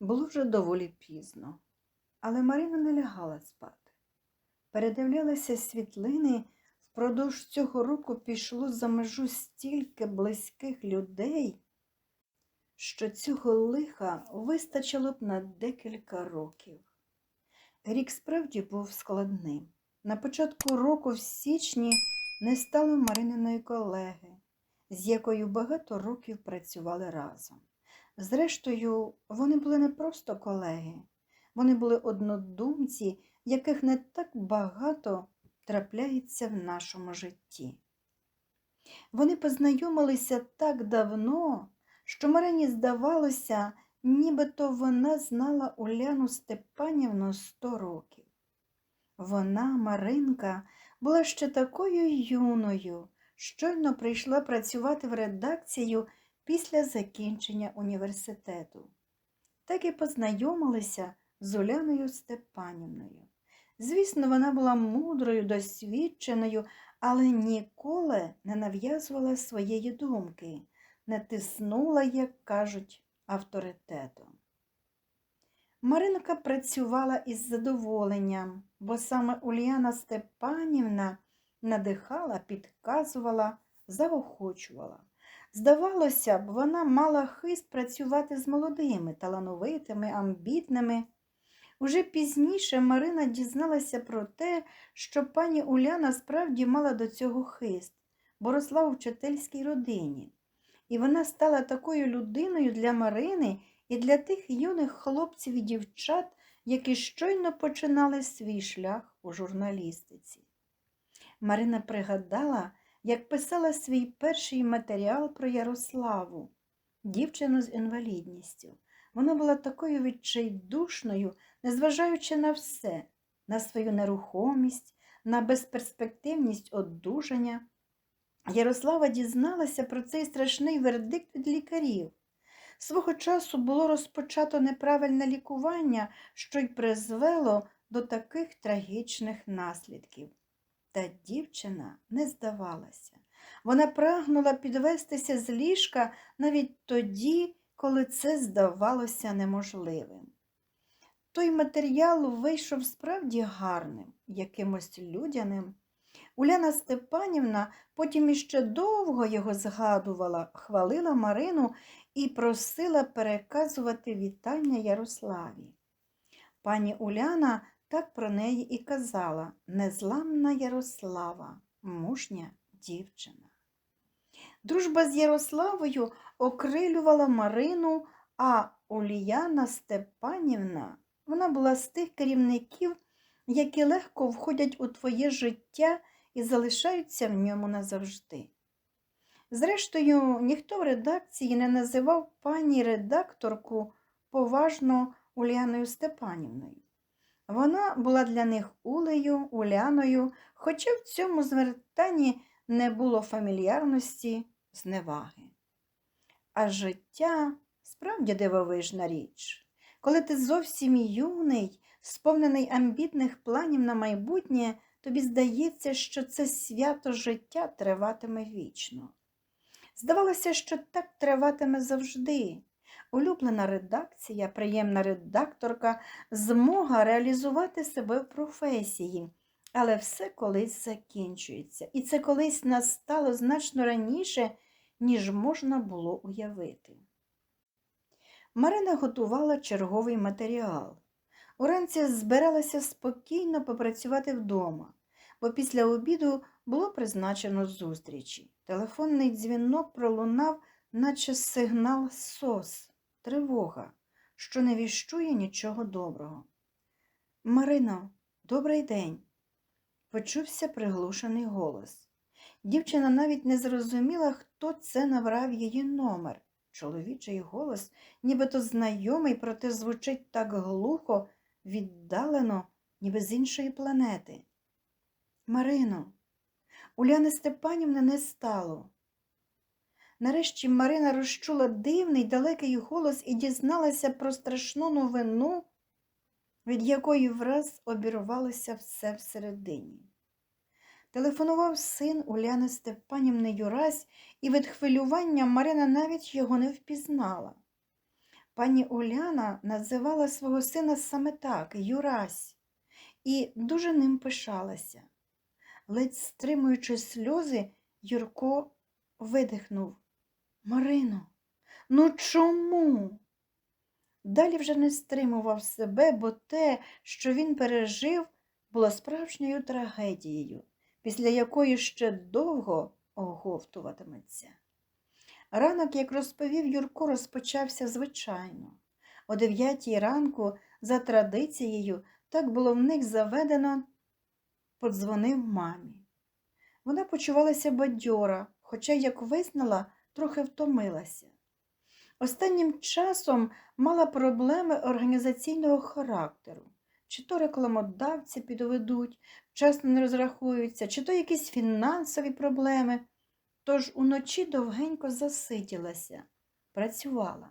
Було вже доволі пізно, але Марина не лягала спати. Передивлялася світлини, впродовж цього року пішло за межу стільки близьких людей, що цього лиха вистачило б на декілька років. Рік справді був складним. На початку року, в січні, не стало Марининої колеги, з якою багато років працювали разом. Зрештою, вони були не просто колеги, вони були однодумці, яких не так багато трапляється в нашому житті. Вони познайомилися так давно, що Марині здавалося, нібито вона знала Уляну Степанівну сто років. Вона, Маринка, була ще такою юною, щойно прийшла працювати в редакцію після закінчення університету. Так і познайомилися з Уляною Степанівною. Звісно, вона була мудрою, досвідченою, але ніколи не нав'язувала своєї думки, не тиснула, як кажуть, авторитетом. Маринка працювала із задоволенням, бо саме Ульяна Степанівна надихала, підказувала, заохочувала. Здавалося б, вона мала хист працювати з молодими, талановитими, амбітними. Уже пізніше Марина дізналася про те, що пані Уляна справді мала до цього хист, бо росла у вчительській родині. І вона стала такою людиною для Марини і для тих юних хлопців і дівчат, які щойно починали свій шлях у журналістиці. Марина пригадала, як писала свій перший матеріал про Ярославу, дівчину з інвалідністю. Вона була такою відчайдушною, незважаючи на все, на свою нерухомість, на безперспективність одужання. Ярослава дізналася про цей страшний вердикт від лікарів. Свого часу було розпочато неправильне лікування, що й призвело до таких трагічних наслідків. Та дівчина не здавалася. Вона прагнула підвестися з ліжка навіть тоді, коли це здавалося неможливим. Той матеріал вийшов справді гарним, якимось людяним. Уляна Степанівна потім іще довго його згадувала, хвалила Марину і просила переказувати вітання Ярославі. Пані Уляна так про неї і казала незламна Ярослава, мужня дівчина. Дружба з Ярославою окрилювала Марину, а Уліяна Степанівна вона була з тих керівників, які легко входять у твоє життя і залишаються в ньому назавжди. Зрештою, ніхто в редакції не називав пані редакторку поважно Уляною Степанівною. Вона була для них Улею, Уляною, хоча в цьому звертанні не було фамільярності, зневаги. А життя справді дивовижна річ. Коли ти зовсім юний, сповнений амбітних планів на майбутнє, тобі здається, що це свято життя триватиме вічно. Здавалося, що так триватиме завжди. Улюблена редакція, приємна редакторка, змога реалізувати себе в професії, але все колись закінчується, і це колись настало значно раніше, ніж можна було уявити. Марина готувала черговий матеріал. Уранці збиралася спокійно попрацювати вдома, бо після обіду було призначено зустрічі. Телефонний дзвінок пролунав, наче сигнал СОС, тривога, що не віщує нічого доброго. Марино, добрий день, почувся приглушений голос. Дівчина навіть не зрозуміла, хто це набрав її номер. Чоловічий голос, нібито знайомий, проте звучить так глухо, віддалено, ніби з іншої планети. Марино, Уляни Степанівни не стало. Нарешті Марина розчула дивний далекий голос і дізналася про страшну новину, від якої враз обірвалося все всередині. Телефонував син Уляни Степанівни Юрась, і від хвилювання Марина навіть його не впізнала. Пані Уляна називала свого сина саме так Юрась, і дуже ним пишалася. Ледь стримуючи сльози, Юрко видихнув. Марино, ну чому? Далі вже не стримував себе, бо те, що він пережив, було справжньою трагедією, після якої ще довго оговтуватиметься. Ранок, як розповів Юрко, розпочався звичайно. О дев'ятій ранку, за традицією, так було в них заведено, подзвонив мамі. Вона почувалася бадьора, хоча, як визнала, трохи втомилася. Останнім часом мала проблеми організаційного характеру. Чи то рекламодавці підведуть, вчасно не розрахуються, чи то якісь фінансові проблеми. Тож уночі довгенько засиділася, працювала.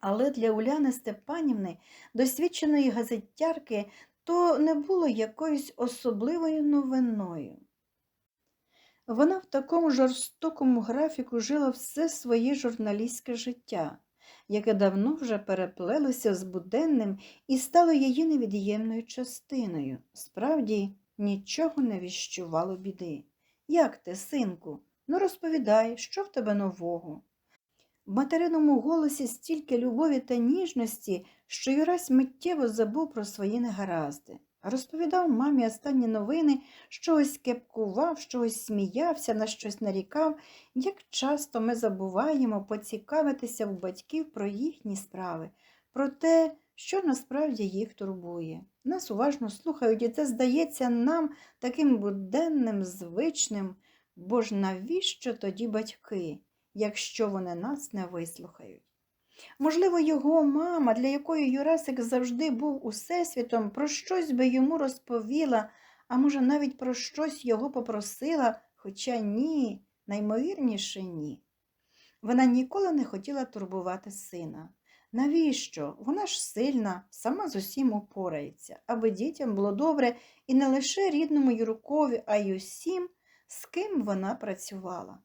Але для Уляни Степанівни, досвідченої газеттярки, то не було якоюсь особливою новиною. Вона в такому жорстокому графіку жила все своє журналістське життя, яке давно вже переплелося з буденним і стало її невід'ємною частиною. Справді, нічого не віщувало біди. Як ти, синку? Ну, розповідай, що в тебе нового? В материному голосі стільки любові та ніжності, що Юрась миттєво забув про свої негаразди. Розповідав мамі останні новини, щось кепкував, щось сміявся, на щось нарікав, як часто ми забуваємо поцікавитися в батьків про їхні справи, про те, що насправді їх турбує. Нас уважно слухають, і це здається нам таким буденним, звичним, бо ж навіщо тоді батьки, якщо вони нас не вислухають? Можливо, його мама, для якої Юрасик завжди був усесвітом, про щось би йому розповіла, а може, навіть про щось його попросила, хоча ні, наймовірніше ні. Вона ніколи не хотіла турбувати сина. Навіщо? Вона ж сильна, сама з усім упорається, аби дітям було добре і не лише рідному Юркові, а й усім, з ким вона працювала.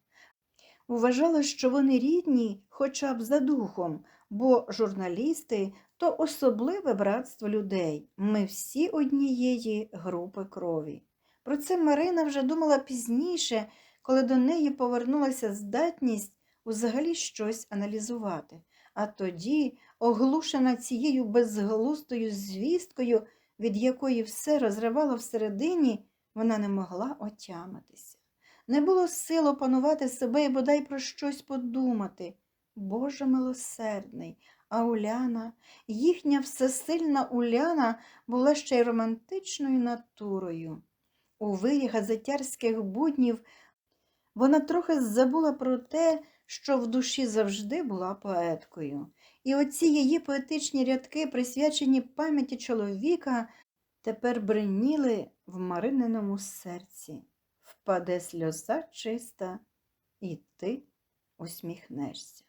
Вважала, що вони рідні хоча б за духом, бо журналісти то особливе братство людей. Ми всі однієї групи крові. Про це Марина вже думала пізніше, коли до неї повернулася здатність взагалі щось аналізувати. А тоді, оглушена цією безглуздою звісткою, від якої все розривало всередині, вона не могла отямитися. Не було сил опанувати себе і бодай про щось подумати. Боже милосердний, а Уляна, їхня всесильна Уляна була ще й романтичною натурою. У вирі газетярських буднів вона трохи забула про те, що в душі завжди була поеткою. І оці її поетичні рядки, присвячені пам'яті чоловіка, тепер бриніли в мариненому серці впаде сльоза чиста, і ти усміхнешся.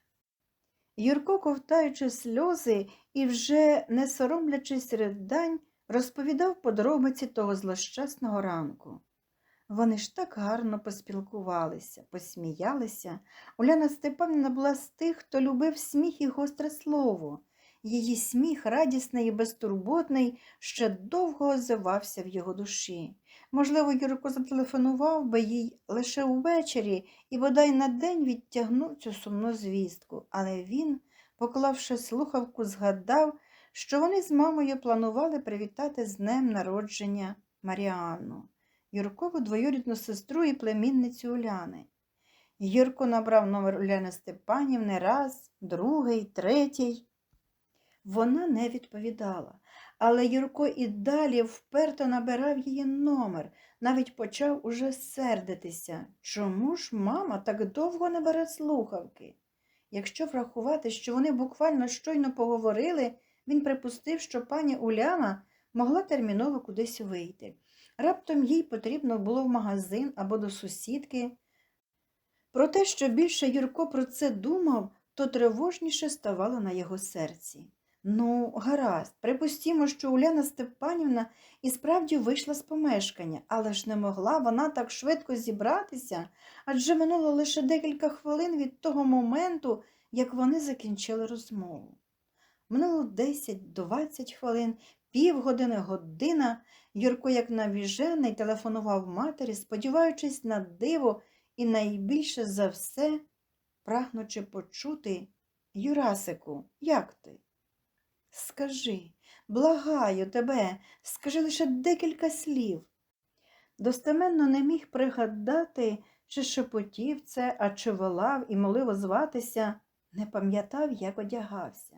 Юрко, ковтаючи сльози і вже не соромлячись ридань, розповідав подробиці того злощасного ранку. Вони ж так гарно поспілкувалися, посміялися. Уляна Степанівна була з тих, хто любив сміх і гостре слово. Її сміх, радісний і безтурботний, ще довго озивався в його душі. Можливо, Юрко зателефонував би їй лише увечері і бодай на день відтягнув цю сумну звістку, але він, поклавши слухавку, згадав, що вони з мамою планували привітати з днем народження Маріанну, Юркову двоюрідну сестру і племінницю Уляни. Юрко набрав номер Уляни Степанівни раз, другий, третій. Вона не відповідала, але Юрко і далі вперто набирав її номер, навіть почав уже сердитися. Чому ж мама так довго не бере слухавки? Якщо врахувати, що вони буквально щойно поговорили, він припустив, що пані Уляна могла терміново кудись вийти. Раптом їй потрібно було в магазин або до сусідки. Про те, що більше Юрко про це думав, то тривожніше ставало на його серці. Ну, гаразд, припустімо, що Уляна Степанівна і справді вийшла з помешкання, але ж не могла вона так швидко зібратися, адже минуло лише декілька хвилин від того моменту, як вони закінчили розмову. Минуло 10-20 хвилин, півгодини, година. Юрко, як навіжений, телефонував матері, сподіваючись на диво і найбільше за все, прагнучи почути Юрасику, як ти? Скажи, благаю тебе, скажи лише декілька слів. Достеменно не міг пригадати, чи шепотів це, а чи волав і молив зватися, не пам'ятав, як одягався.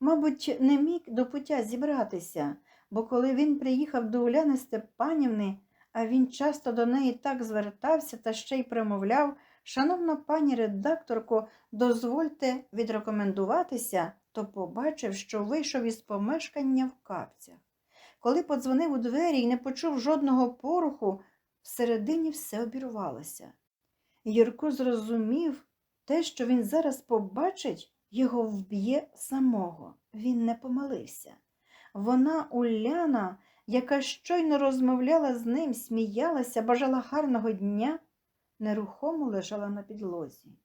Мабуть, не міг до пуття зібратися, бо коли він приїхав до Уляни Степанівни, а він часто до неї так звертався та ще й примовляв, шановна пані редакторко, дозвольте відрекомендуватися, то побачив, що вийшов із помешкання в капцях. Коли подзвонив у двері і не почув жодного поруху, всередині все обірвалося. Юрко зрозумів те, що він зараз побачить, його вб'є самого. Він не помилився. Вона, Уляна, яка щойно розмовляла з ним, сміялася, бажала гарного дня, нерухомо лежала на підлозі.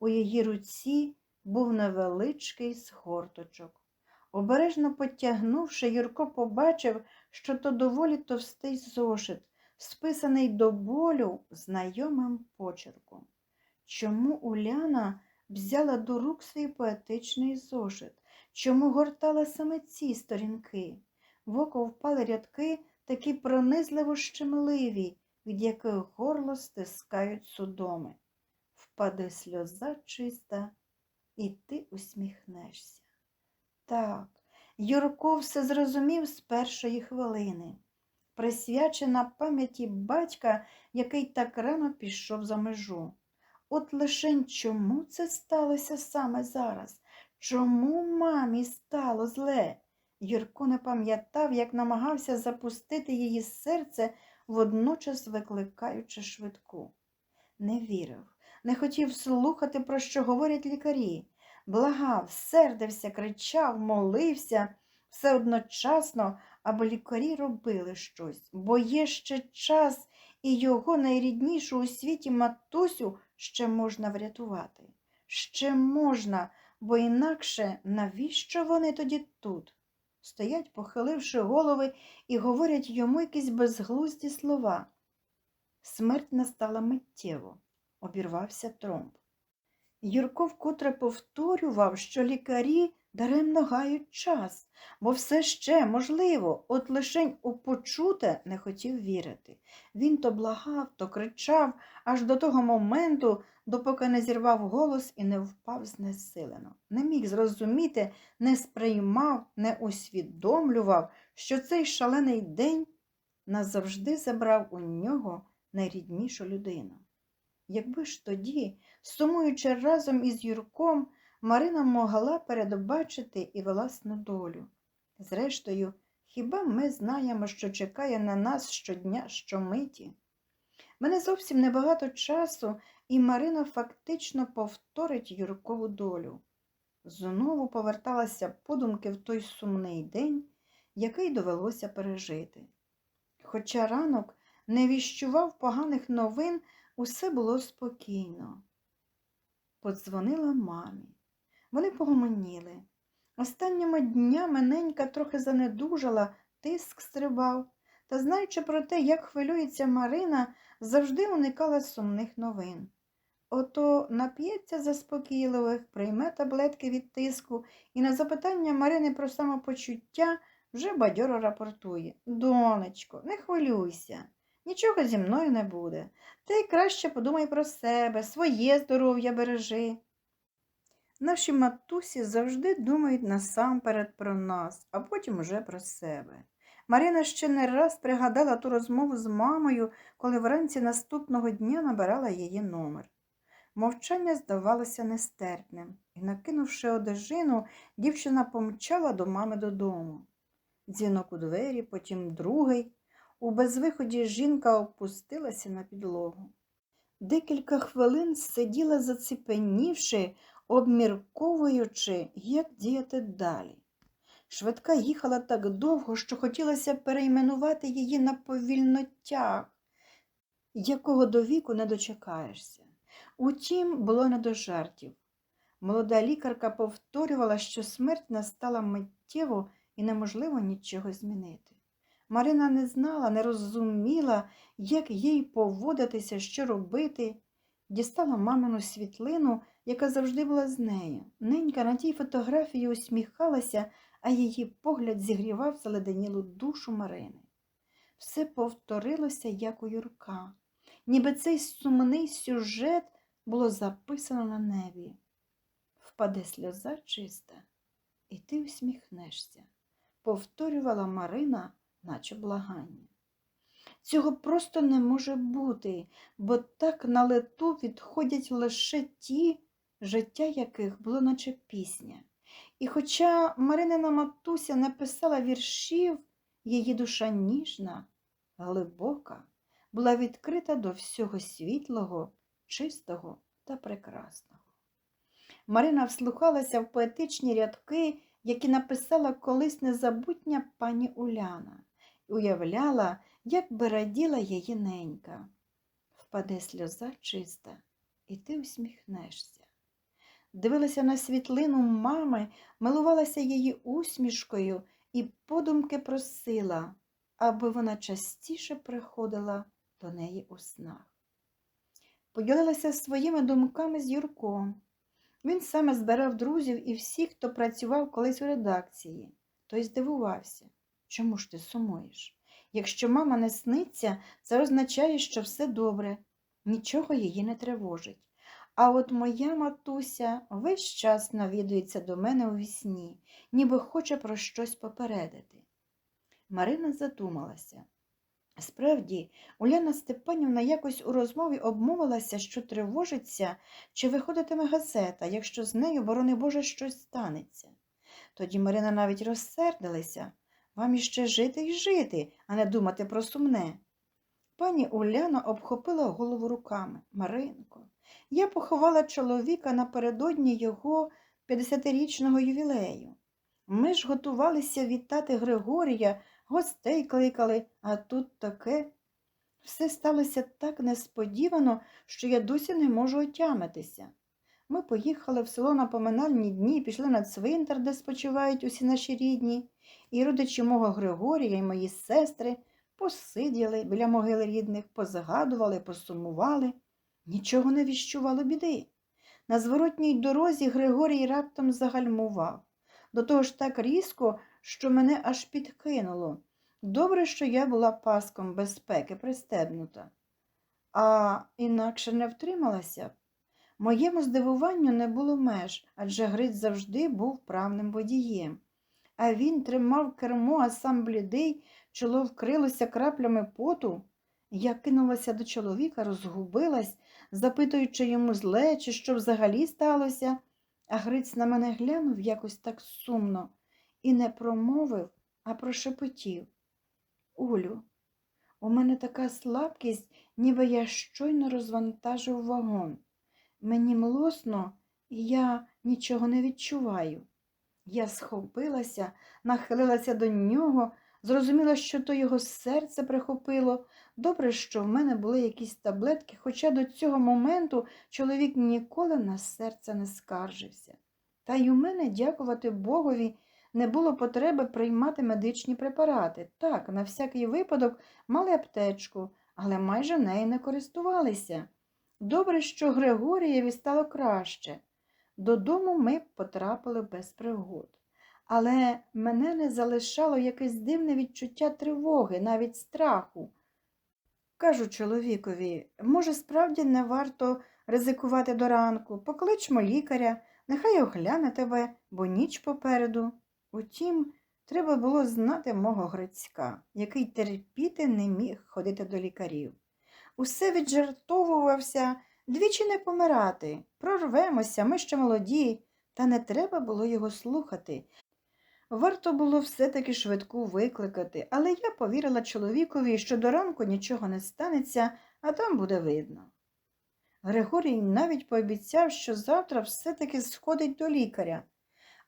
У її руці був невеличкий згорточок. Обережно потягнувши, Юрко побачив, що то доволі товстий зошит, списаний до болю знайомим почерком. Чому Уляна взяла до рук свій поетичний зошит? Чому гортала саме ці сторінки? В око впали рядки, такі пронизливо щемливі, від яких горло стискають судоми. Впаде сльоза чиста, і ти усміхнешся. Так, Юрко все зрозумів з першої хвилини, присвячена пам'яті батька, який так рано пішов за межу. От лишень чому це сталося саме зараз? Чому мамі стало зле? Юрко не пам'ятав, як намагався запустити її серце, водночас викликаючи швидку. Не вірив, не хотів слухати, про що говорять лікарі. Благав, сердився, кричав, молився все одночасно, аби лікарі робили щось, бо є ще час і його найріднішу у світі матусю ще можна врятувати. Ще можна, бо інакше навіщо вони тоді тут? Стоять, похиливши голови, і говорять йому якісь безглузді слова. Смерть настала миттєво, обірвався тромб. Юрко вкотре повторював, що лікарі даремно гають час, бо все ще можливо, от лишень у почуте не хотів вірити. Він то благав, то кричав, аж до того моменту, допоки не зірвав голос і не впав знесилено. Не міг зрозуміти, не сприймав, не усвідомлював, що цей шалений день назавжди забрав у нього найріднішу людину. Якби ж тоді, сумуючи разом із Юрком, Марина могла передбачити і власну долю. Зрештою, хіба ми знаємо, що чекає на нас щодня, щомиті? Мене зовсім небагато часу, і Марина фактично повторить Юркову долю. Знову поверталася подумки в той сумний день, який довелося пережити. Хоча ранок не віщував поганих новин, усе було спокійно. Подзвонила мамі. Вони погомоніли. Останніми днями ненька трохи занедужала, тиск стрибав, та, знаючи про те, як хвилюється Марина, завжди уникала сумних новин. Ото нап'ється заспокійливих, прийме таблетки від тиску і на запитання Марини про самопочуття вже бадьоро рапортує. Донечко, не хвилюйся, нічого зі мною не буде. Ти краще подумай про себе, своє здоров'я бережи. Наші матусі завжди думають насамперед про нас, а потім уже про себе. Марина ще не раз пригадала ту розмову з мамою, коли вранці наступного дня набирала її номер. Мовчання здавалося нестерпним, і, накинувши одежину, дівчина помчала до мами додому. Дзвінок у двері, потім другий. У безвиході жінка опустилася на підлогу. Декілька хвилин сиділа, заціпенівши, обмірковуючи, як діяти далі. Швидка їхала так довго, що хотілося перейменувати її на повільнотяг, якого до віку не дочекаєшся. Утім, було не до жартів. Молода лікарка повторювала, що смерть настала миттєво і неможливо нічого змінити. Марина не знала, не розуміла, як їй поводитися, що робити. Дістала мамину світлину, яка завжди була з нею. Ненька на тій фотографії усміхалася, а її погляд зігрівав заледенілу душу Марини. Все повторилося, як у Юрка, ніби цей сумний сюжет було записано на небі. Впаде сльоза чиста, і ти усміхнешся, повторювала Марина, наче благання. Цього просто не може бути, бо так на лету відходять лише ті, життя яких було наче пісня. І хоча Маринина матуся не писала віршів, її душа ніжна, глибока, була відкрита до всього світлого, чистого та прекрасного. Марина вслухалася в поетичні рядки, які написала колись незабутня пані Уляна, уявляла, як би раділа її ненька. Впаде сльоза чиста, і ти усміхнешся. Дивилася на світлину мами, милувалася її усмішкою і подумки просила, аби вона частіше приходила до неї у снах. Поділилася своїми думками з Юрком. Він саме збирав друзів і всіх, хто працював колись у редакції. Той здивувався. Чому ж ти сумуєш? Якщо мама не сниться, це означає, що все добре, нічого її не тривожить. А от моя матуся весь час навідується до мене у вісні, ніби хоче про щось попередити. Марина задумалася. Справді, Уляна Степанівна якось у розмові обмовилася, що тривожиться, чи виходитиме газета, якщо з нею, борони Боже, щось станеться. Тоді Марина навіть розсердилася. Вам іще жити й жити, а не думати про сумне. Пані Уляна обхопила голову руками. Маринко, я поховала чоловіка напередодні його 50-річного ювілею. Ми ж готувалися вітати Григорія, гостей кликали, а тут таке. Все сталося так несподівано, що я досі не можу отямитися. Ми поїхали в село на поминальні дні, пішли на цвинтар, де спочивають усі наші рідні, і родичі мого Григорія і мої сестри посиділи біля могили рідних, позагадували, посумували. Нічого не віщувало біди. На зворотній дорозі Григорій раптом загальмував. До того ж так різко, що мене аж підкинуло. Добре, що я була паском безпеки пристебнута, а інакше не втрималася. Моєму здивуванню не було меж, адже Гриць завжди був правним водієм. А він тримав кермо, а сам блідий, чоло вкрилося краплями поту. Я кинулася до чоловіка, розгубилась, запитуючи йому зле, чи що взагалі сталося, а Гриць на мене глянув якось так сумно і не промовив, а прошепотів. Улю, у мене така слабкість, ніби я щойно розвантажив вагон. Мені млосно, і я нічого не відчуваю. Я схопилася, нахилилася до нього, зрозуміла, що то його серце прихопило. Добре, що в мене були якісь таблетки, хоча до цього моменту чоловік ніколи на серце не скаржився. Та й у мене, дякувати Богові, не було потреби приймати медичні препарати. Так, на всякий випадок мали аптечку, але майже нею не користувалися. Добре, що Григорієві стало краще. Додому ми потрапили без пригод. Але мене не залишало якесь дивне відчуття тривоги, навіть страху. Кажу чоловікові, може, справді не варто ризикувати до ранку, покличмо лікаря, нехай огляне тебе, бо ніч попереду. Утім, треба було знати мого Грицька, який терпіти не міг ходити до лікарів. Усе віджартовувався, двічі не помирати, прорвемося, ми ще молоді, та не треба було його слухати. Варто було все-таки швидку викликати, але я повірила чоловікові, що до ранку нічого не станеться, а там буде видно. Григорій навіть пообіцяв, що завтра все-таки сходить до лікаря,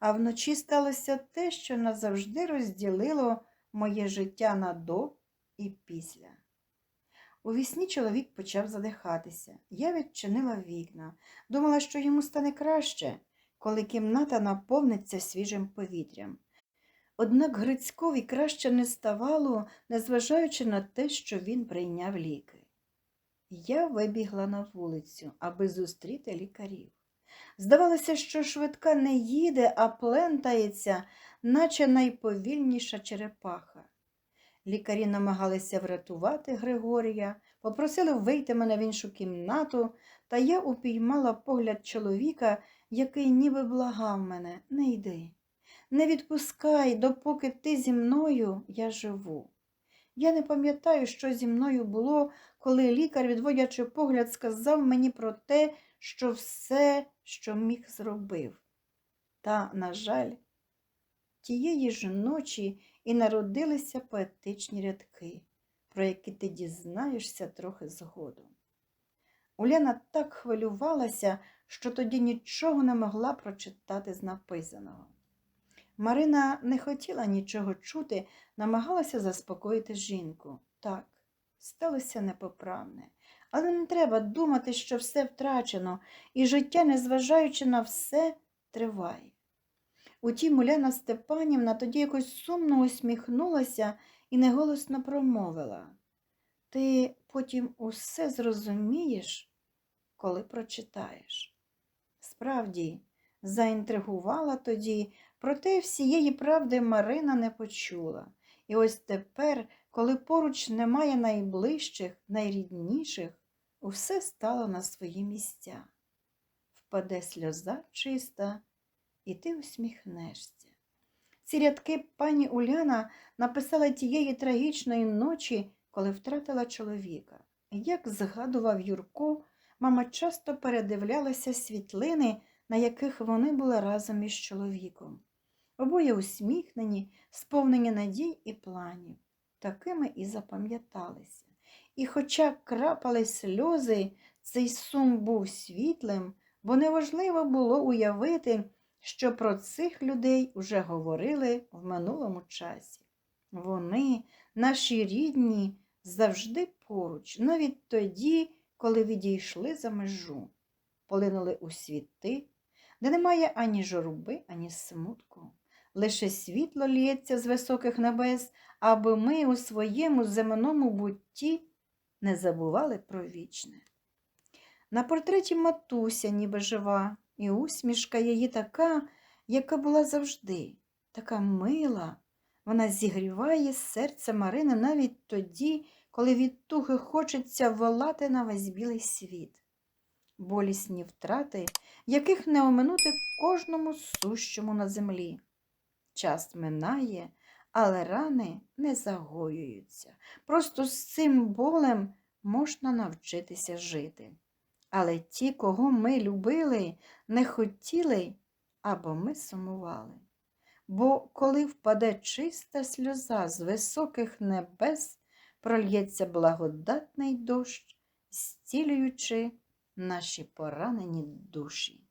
а вночі сталося те, що назавжди розділило моє життя на до і після. У вісні чоловік почав задихатися. Я відчинила вікна, думала, що йому стане краще. коли кімната наповниться свіжим повітрям. Однак Грицькові краще не ставало, незважаючи на те, що він прийняв ліки. Я вибігла на вулицю, аби зустріти лікарів. Здавалося, що швидка не їде, а плентається, наче найповільніша черепаха. Лікарі намагалися врятувати Григорія, попросили вийти мене в іншу кімнату, та я упіймала погляд чоловіка, який ніби благав мене не йди. Не відпускай, допоки ти зі мною я живу. Я не пам'ятаю, що зі мною було, коли лікар, відводячи погляд, сказав мені про те, що все, що міг, зробив. Та, на жаль, тієї ж ночі і народилися поетичні рядки, про які ти дізнаєшся трохи згодом. Уляна так хвилювалася, що тоді нічого не могла прочитати з написаного. Марина не хотіла нічого чути, намагалася заспокоїти жінку. Так, сталося непоправне. Але не треба думати, що все втрачено, і життя, незважаючи на все, триває. Утім, Уляна Степанівна тоді якось сумно усміхнулася і неголосно промовила. Ти потім усе зрозумієш, коли прочитаєш. Справді, заінтригувала тоді, проте всієї правди Марина не почула. І ось тепер, коли поруч немає найближчих, найрідніших, усе стало на свої місця. Впаде сльоза чиста, і ти усміхнешся. Ці рядки пані Уляна написала тієї трагічної ночі, коли втратила чоловіка. Як згадував Юрко, мама часто передивлялася світлини, на яких вони були разом із чоловіком. Обоє усміхнені, сповнені надій і планів, такими і запам'яталися. І хоча крапали сльози, цей сум був світлим, бо неважливо було уявити, що про цих людей уже говорили в минулому часі. Вони, наші рідні, завжди поруч, навіть тоді, коли відійшли за межу, полинули у світи, де немає ані журби, ані смутку. Лише світло лється з високих небес, аби ми у своєму земному бутті не забували про вічне. На портреті матуся ніби жива, і усмішка її така, яка була завжди, така мила. Вона зігріває серце Марини навіть тоді, коли від туги хочеться волати на весь білий світ. Болісні втрати, яких не оминути кожному сущому на землі. Час минає, але рани не загоюються. Просто з цим болем можна навчитися жити. Але ті, кого ми любили, не хотіли, або ми сумували. Бо коли впаде чиста сльоза з високих небес, прольється благодатний дощ, зцілюючи наші поранені душі.